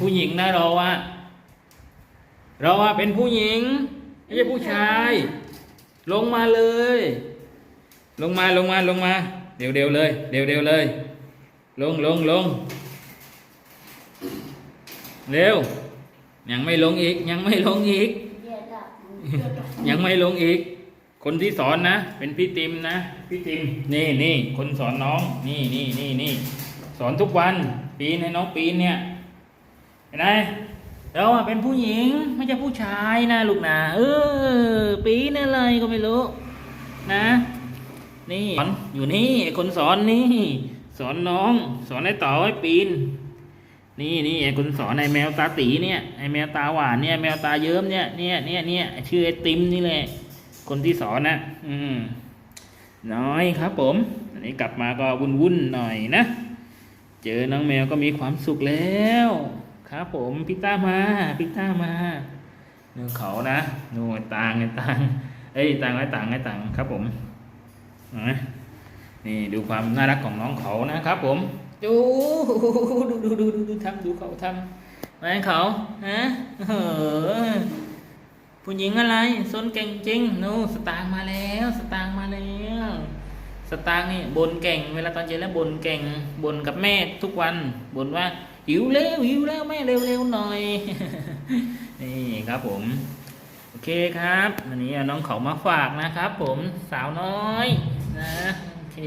ผู้หญิงนะเราอะเราอะเป็นผู้หญิงไม่ใช่ผู้ชาย ลงมาเลย ลงมาลงมาลงมา เดี๋ยวเดี๋ยวเลย เดี๋ยวเดี๋ยวเลย ลงลงลงเร็ว ยังไม่ลงอีก ยังไม่ลงอีกเดี๋ยวจะยังไม่ลงอีก คนที่สอนนะ เป็นพี่ติมนะ พี่ติม นี่นี่คนสอนน้อง นี่นี่นี่นี่สอนทุกวัน ปีนให้น้องปีนเนี่ยเห็นไหมเราอะเป็นผู้หญิงไม่ใช่ผู้ชายนะลูกนะเออปีนอะไรก็ไม่รู้ นะ นี่สอนอยู่นี่ไอ้คนสอนนี่ สอนน้อง สอนให้ต่อให้ปีน นี่นี่ไอ้คนสอนไอ้แมวตาตีเนี่ยไอ้แมวตาหวานเนี่ยแมวตาเยิ้มเนี่ยเนี่ยเนี่ยเนี่ยชื่อไอ้ติมนี่แหละคนที่สอนนะอืมน้อยครับ ผมอันนี้กลับมาก็วุ่นวุ่นหน่อยนะ เจอน้องแมวก็มีความสุขแล้ว ครับผมพิต้ามาพิต้ามาเนื้อเขานะนู่นต่างไอ้ตางเอ้ยตางไอ้ตางไอ้ตางครับผมนะนี่ดูความน่ารักของน้องเขานะครับ ผมดูดูดูดูดูดูทำดูเขาทำอะไรเขาฮะเออผู้หญิงอะไรซนเก่งจริงนู่นสตางมาแล้ว สตางมาแล้วสตางนี่บนเก่ง เวลาตอนเย็นแล้วบนเก่งบนกับแม่ทุกวันบนว่า หิวแล้วหิวแล้วแม่เร็วๆหน่อยนี่ครับผม โอเคครับอันนี้น้องเขามาฝากนะครับ ผมสาวน้อยนะโอเค